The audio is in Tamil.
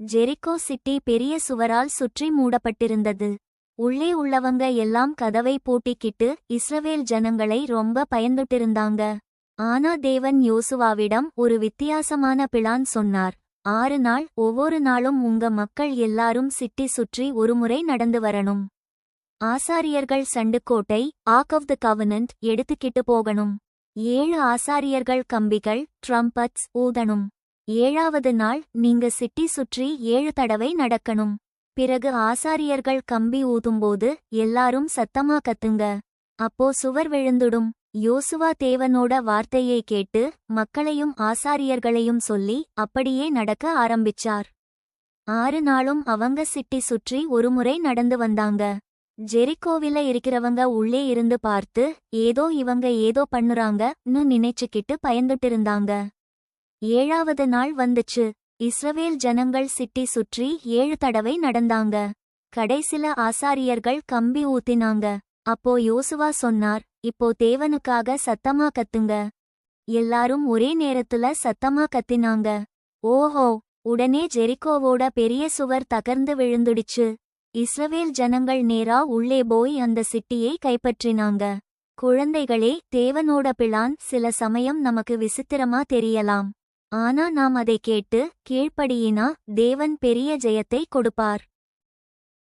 ஜெரிக்கோ சிட்டி பெரிய சுவரால் சுற்றி மூடப்பட்டிருந்தது. உள்ளே உள்ளவங்க எல்லாம் கதவை பூட்டிக்கிட்டு இஸ்ரவேல் ஜனங்களை ரொம்ப பயந்துட்டிருந்தாங்க. ஆனா தேவன் யோசுவாவிடம் ஒரு வித்தியாசமான பிளான் சொன்னார். ஆறு நாள் ஒவ்வொரு நாளும் உங்க மக்கள் எல்லாரும் சிட்டி சுற்றி ஒருமுறை நடந்து வரணும். ஆசாரியர்கள் சண்டுக்கோட்டை ஆக் ஆஃப் த கவனன்ட் எடுத்துக்கிட்டு போகணும். ஏழு ஆசாரியர்கள் கம்பிகள் ட்ரம்பட்ஸ் ஊதணும். ஏழாவது நாள் நீங்க சிட்டி சுற்றி ஏழு தடவை நடக்கணும். பிறகு ஆசாரியர்கள் கம்பி ஊதும்போது எல்லாரும் சத்தமா கத்துங்க. அப்போ சுவர் விழுந்துடும். யோசுவா தேவனோட வார்த்தையை கேட்டு மக்களையும் ஆசாரியர்களையும் சொல்லி அப்படியே நடக்க ஆரம்பிச்சார். ஆறு நாளும் அவங்க சிட்டி சுற்றி ஒருமுறை நடந்து வந்தாங்க. ஜெரிக்கோவில இருக்கிறவங்க உள்ளே இருந்து பார்த்து ஏதோ இவங்க ஏதோ பண்ணுறாங்கன்னு நினைச்சுக்கிட்டு பயந்துட்டு இருந்தாங்க. ஏழாவது நாள் வந்துச்சு. இஸ்ரவேல் ஜனங்கள் சிட்டி சுற்றி ஏழு தடவை நடந்தாங்க. கடைசில ஆசாரியர்கள் கம்பி ஊத்தினாங்க. அப்போ யோசுவா சொன்னார் இப்போ தேவனுக்காக சத்தமா கத்துங்க. எல்லாரும் ஒரே நேரத்துல சத்தமா கத்தினாங்க. ஓஹோ! உடனே ஜெரிக்கோவோட பெரிய சுவர் தகர்ந்து விழுந்துடுச்சு. இஸ்ரவேல் ஜனங்கள் நேரா உள்ளே போய் அந்த சிட்டியை கைப்பற்றினாங்க. குழந்தைகளே தேவனோட பிளான் சில சமயம் நமக்கு விசித்திரமா தெரியலாம். ஆனா நாம் அதை கேட்டு கீழ்ப்படியினா தேவன் பெரிய ஜெயத்தை கொடுப்பார்.